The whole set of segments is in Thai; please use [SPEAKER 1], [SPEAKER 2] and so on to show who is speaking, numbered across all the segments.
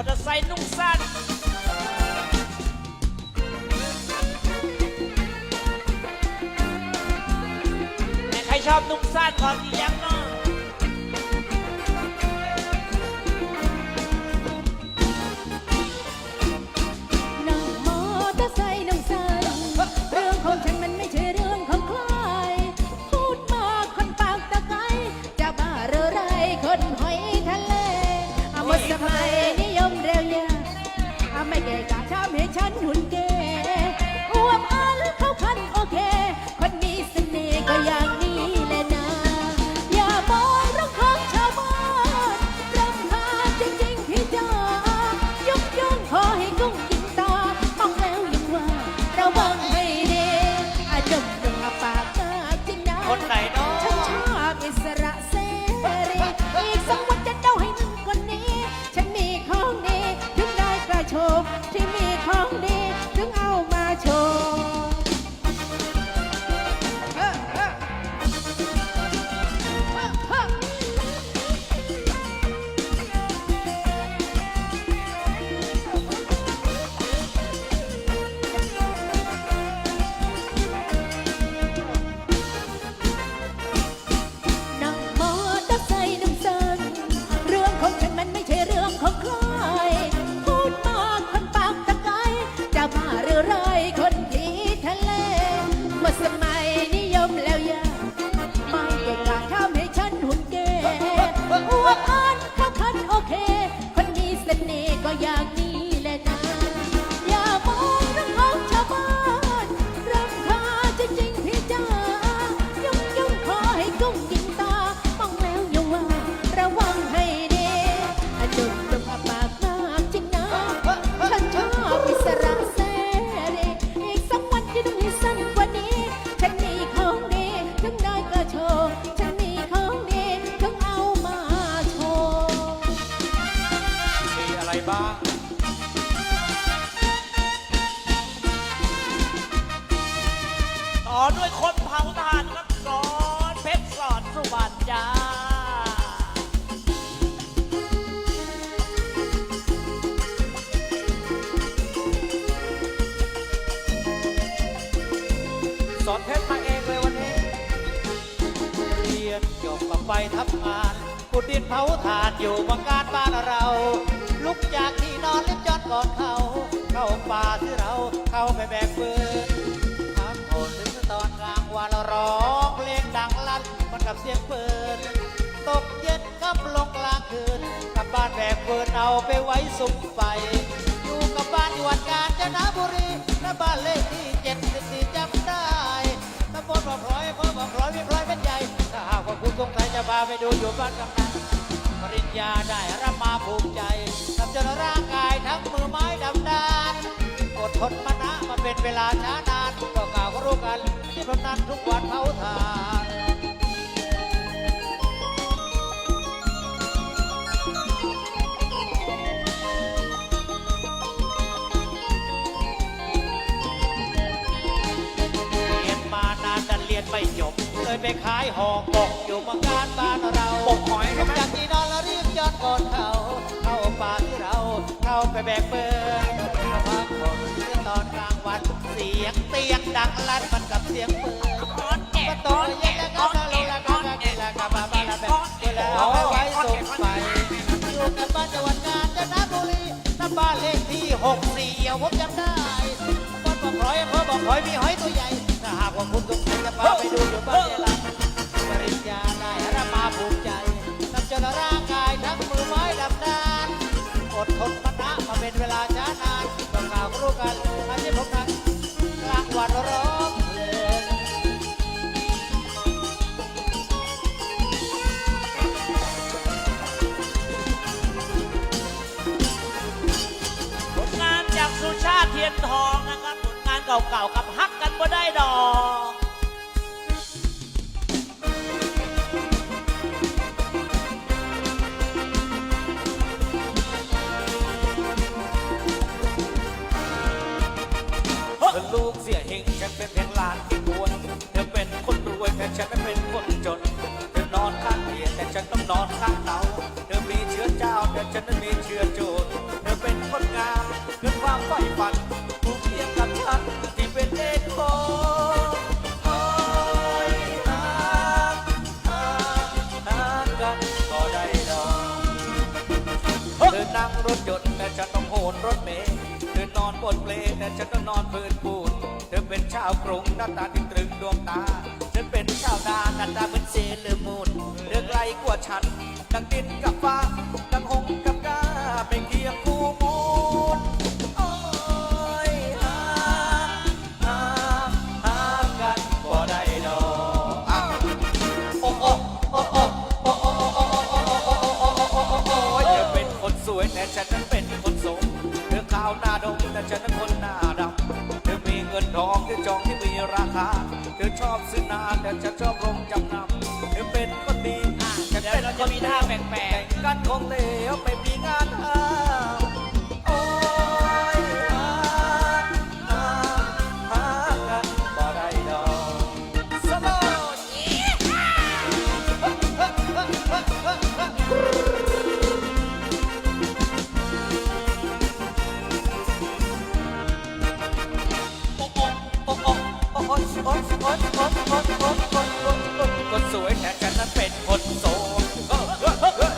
[SPEAKER 1] มอเตอร์ไซค์นุ่งสั้น แต่ใครชอบนุ่งสั้นขอเสียงหน่อย
[SPEAKER 2] ด้วยคนเผา
[SPEAKER 1] ถ่านครับสอนเพชรสอนสุวรรณจ้าสอนเพชรมาเองเลยวันนี้เรียนจบก็ไปทำงานกุดดินเผาถ่านอยู่เมืองการบ้านเรา ลุกจากที่นอนเล็บจอดก่อนเขา เข้าป่าที่เราเข้าไปแบกปืน ร้องเพลงดังลั่นมันกับเสียงปืนตกเย็นกับลงกลางคืนกลับบ้านแบกปืนเอาไปไว้สุมไฟอยู่กับบ้านอยู่วัดกาญจนบุรีและบ้านเลขที่เจ็ดสิบสี่จำได้ตำบลบ่อพลอยเพิ่มบ่อพลอยมีพลอยเป็นใหญ่ถ้าหากว่าคุณสงสัยจะพาไปดูอยู่บ้านกำนันปริญญาได้รับมาภูมิใจทำจนร่างกายทั้งมือไม้ดำดานอดทนมานะมาเป็นเวลาช้านาน ก็รู้กันที่พนั้นทุกวันเผาทานเรียนมานานแต่เรียนไม่จบเลยไปขายหอกบกอยู่เมืองการบ้านเราบกหอยใช่ไหมจากที่นอนแล้วรีบยอนก่อนเขาเข้าป่าที่เราเข้าไปแบกเบิร์พักผ่อนที่ตอนกลางวันเสียง เตียงดังลั่นมันกับเสียงปืนประตูเย็นแล้วก็สลุแล้วก็กินแล้วก็บาบาลาแบบเวลาเอาไปไว้ส่งไปอยู่กับบ้านจังหวัดกาญจนบุรีน้ำบ้านเลขที่หกสี่เอี่ยวผมจำได้บ้านบอกร้อยอำเภอบอกร้อยมีหอยตัวใหญ่ถ้าหากว่าคุณสงสัยจะพาไปดูอยู่บ้านเจรัญ เก่าๆกับฮักกันบ่ได้ดอก ร
[SPEAKER 3] ถยนต์แต่ฉันต้องโหนรถเมล์เธอนอนบนเปลแต่ฉันต้องนอนพื้นปูนเธอเป็นชาวกรุงหน้าตาที่ตรึงดวงตา ฉันเป็นชาวนาหน้าตาเหมือนเซเลมูนเธอไกลกว่าฉันดังดินกับฟ้าดังหงกับกาเป็นเคียงคู่มูล น้าดงแต่ฉันนั้นคนหน้าดำเธอมีเงินทองเธอจองที่มีราคา เธอชอบซื้อนาแต่ฉันชอบลงจำนำเธอเป็นคนดีฉันเป็นคนมีท่าแปลกๆ กันคงเลวไม่มีงานทำ สวยแต่ฉันนั้นเป็นคนโสด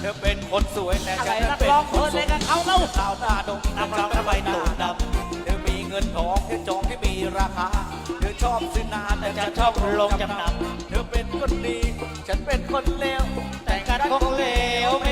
[SPEAKER 3] เธอเป็นคนสวยแต่ฉันนั้นเป็นคนโสดเขาเล่าสาวหน้าดงนักร้องทำไมหน้าดำเธอมีเงินทองเธอจองที่มีราคา เธอชอบซื้อนาแต่ฉันชอบลงจำนำเธอเป็นคนดี ฉันเป็นคนเลวแต่งกันคงเลวไม่มี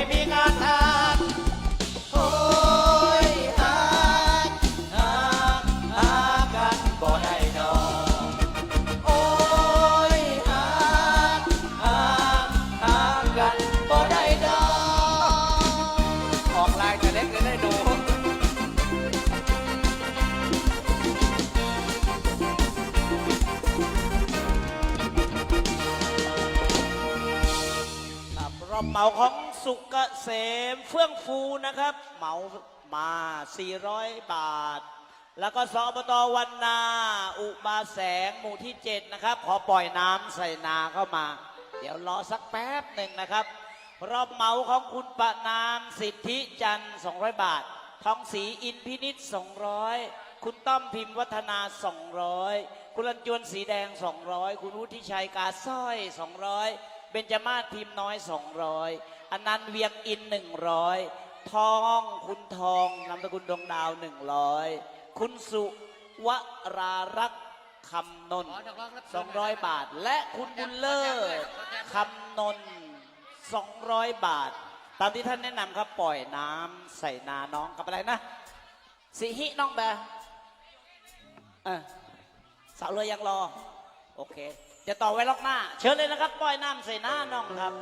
[SPEAKER 3] เห
[SPEAKER 4] มาของสุกเกษมเฟื่องฟูนะครับ เหมามา 400 บาท แล้วก็สอบตวันนา อุบาแสงหมู่ที่ 7 นะครับ ขอปล่อยน้ำใส่นาเข้ามา เดี๋ยวรอสักแป๊บหนึ่งนะครับ รอบเหมาของคุณปะนามสิทธิจันทร์200 บาท ทองศรีอินพินิษ200คุณต้อมพิมพ์วัฒนา 200 คุณรันจวนสีแดง 200 คุณวุฒิชัยกาสร้อย 200 เบญจมาศพิมพ์น้อย 200อนันต์เวียงอิน 100 ทองคุณทองนามสกุลดวงดาว 100 คุณสุวรารักษ์คำนนท์200 บาท และคุณบุญเลิศคำนนท์200 บาท ตามที่ท่านแนะนำครับปล่อยน้ำใส่นาน้องกับอะไรนะ สิหิน้องแบร์เออสาวเรือยังรอ โอเค จะต่อไว้ล็อกหน้า เชิญเลยนะครับปล่อยน้ำใส่หน้าน้องครับ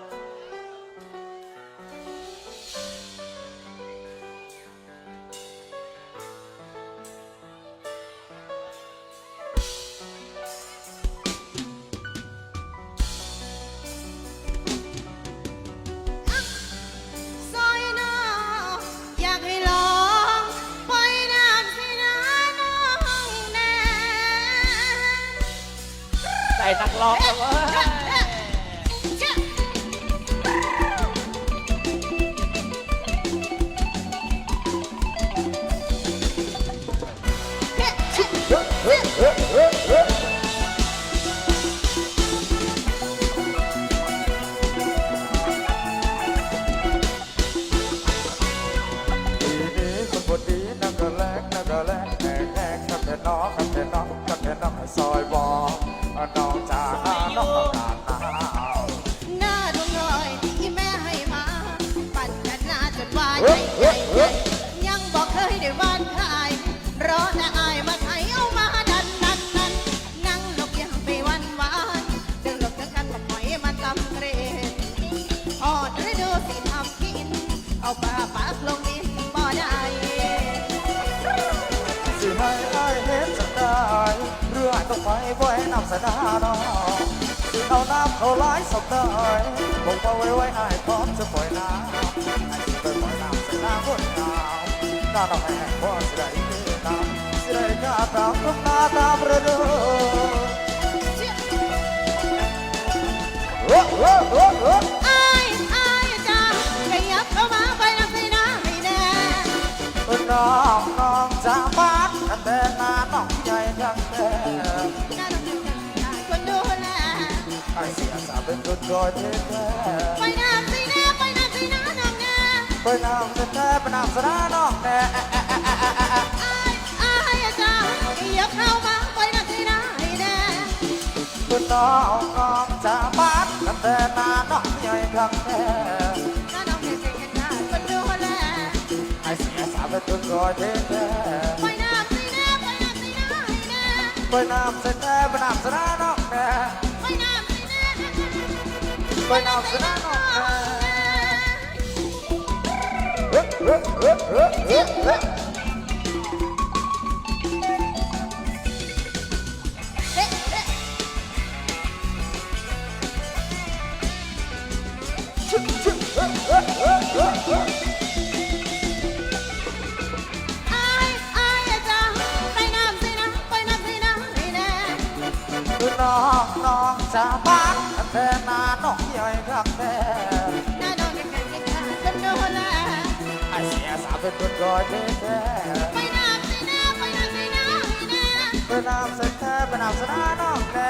[SPEAKER 2] สนา
[SPEAKER 5] น้อง
[SPEAKER 2] เอาน้ำเขา
[SPEAKER 5] ไหลสบได้บอกว่าไว้ไว้อ้ายพร้อมจะปล่อยน้ำให้สิไปปล่อยน้ำใส่น้ำบนน้ำน้าน้องแห้งพอสิได้กินน้ำสิได้กาตามทุกนาตามฤดูโอ้โอ้โอ้โอ้
[SPEAKER 2] อายอายจ้าขยับเข้ามาไปนักสินะให้แน่
[SPEAKER 5] น้องน้องจะบ้านกันแต่นาน
[SPEAKER 2] น้อง ค
[SPEAKER 5] อยเทแท้
[SPEAKER 2] ไปน้ำสินะไปน้ำสินะน้องนะ
[SPEAKER 5] ไปน้ำสแท้ไปน้ำสนาน้องแน่
[SPEAKER 2] อายอายอาจารย์อย่าเข้ามาไปน้ำสินะให้แน่
[SPEAKER 5] คุณน้องน้องจะบ้านกันแต่นาน้องใหญ่ครั้งแท้
[SPEAKER 2] น้าน้องเห็นเห็นหน้าเป็นดูแล
[SPEAKER 5] ไอ้เสียสาวเป็นตัวคอยเทแท้
[SPEAKER 2] ไปน้ำสินะไปน้ำสินะให้แน่
[SPEAKER 5] ไปน้ำเสแท้ไปน้ำสนาน้อง น้ำ
[SPEAKER 2] สนา
[SPEAKER 5] น้องแน่
[SPEAKER 2] เอ๊ะเอ๊ะอายอายอาจารย์ไปน้ำสินะไปนะ
[SPEAKER 5] คือน้องน้องจะบ้านกัน แต่นาน้องใหญ่ครั้งแท้
[SPEAKER 2] น้าน้องเห็นเห็นหน้าเป็นดูแล
[SPEAKER 5] ไอ้เสียสาวเป็นตัวคอยแท้
[SPEAKER 2] ไปน้ำสินะไปน้ำสินะให้แน่
[SPEAKER 5] ไปน้ำแท้ไปน้ำสนาน้องแน่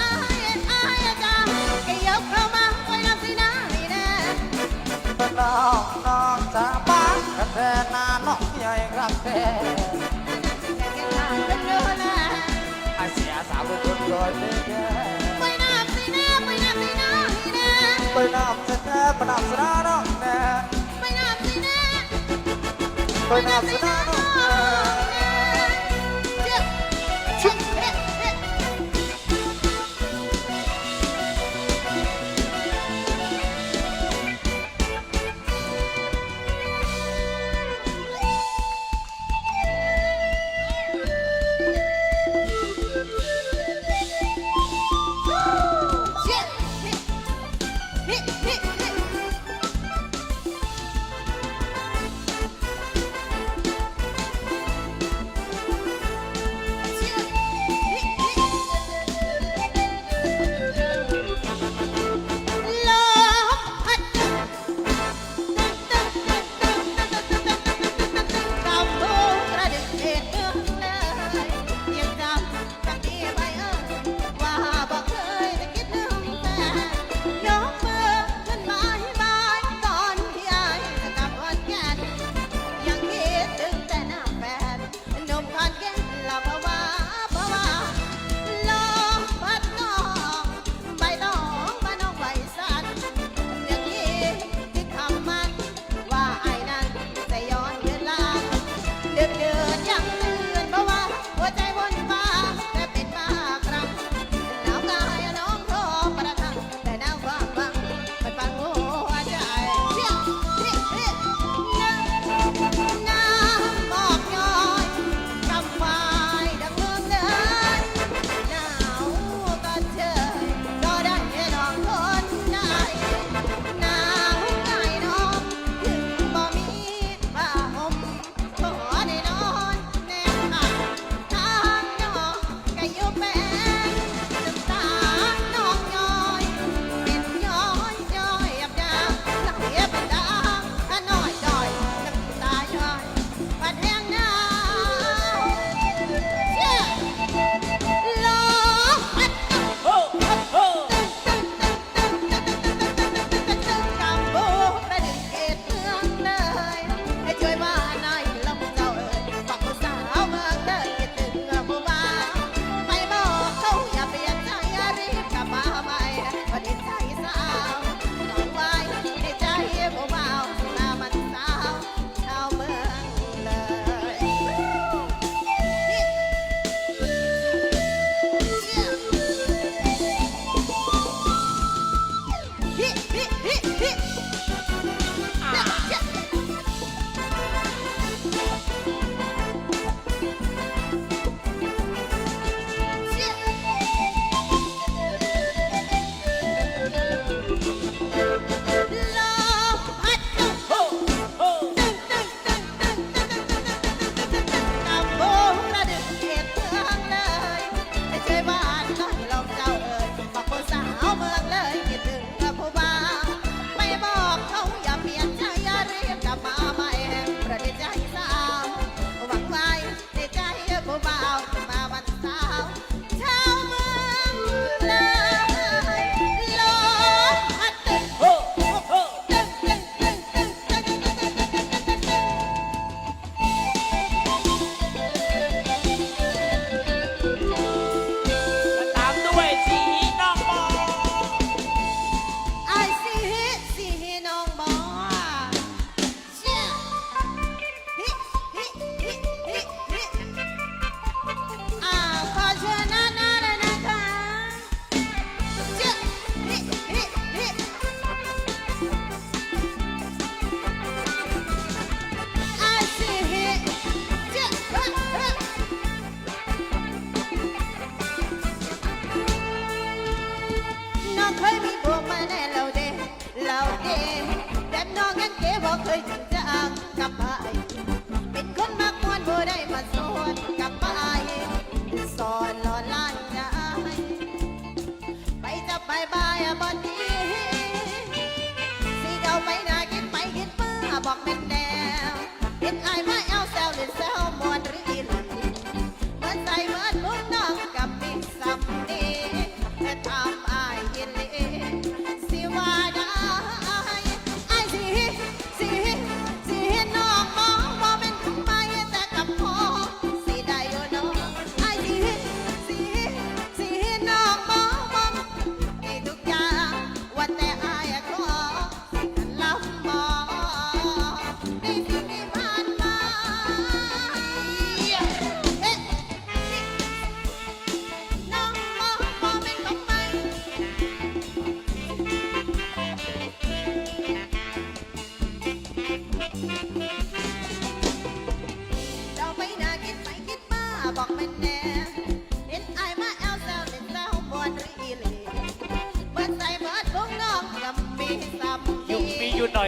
[SPEAKER 2] อายอายอาจารย์แค่ยกเข้ามาไปน้ำสนะให้แน่
[SPEAKER 5] เป็นน้องน้องจะบ้านกันแต่นาน้องใหญ่ครับแท้
[SPEAKER 2] เป็นดูแล
[SPEAKER 5] ไอเสียสาวเป็นคนคอยเทแไป
[SPEAKER 2] น้ำแท้
[SPEAKER 5] ๆไปน้ำสนาน้องแน่
[SPEAKER 2] ไปน้ำสินะ
[SPEAKER 5] ไปน้ำสนาน้อง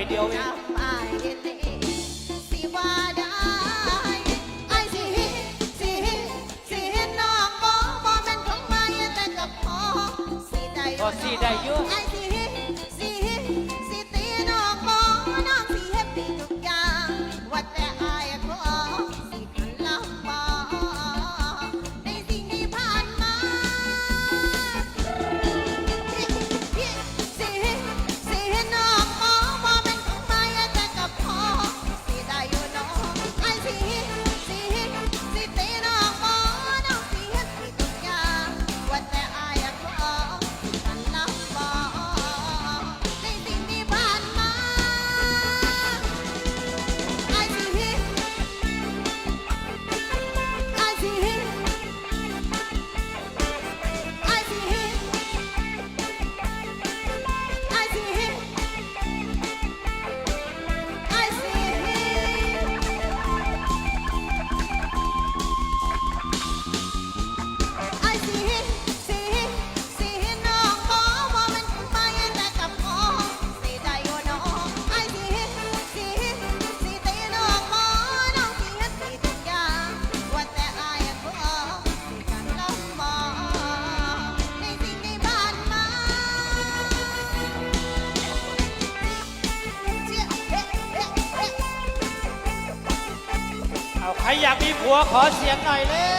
[SPEAKER 2] เดียวเอง ก็สีได้อยู่ ขอเสียงหน่อยเลย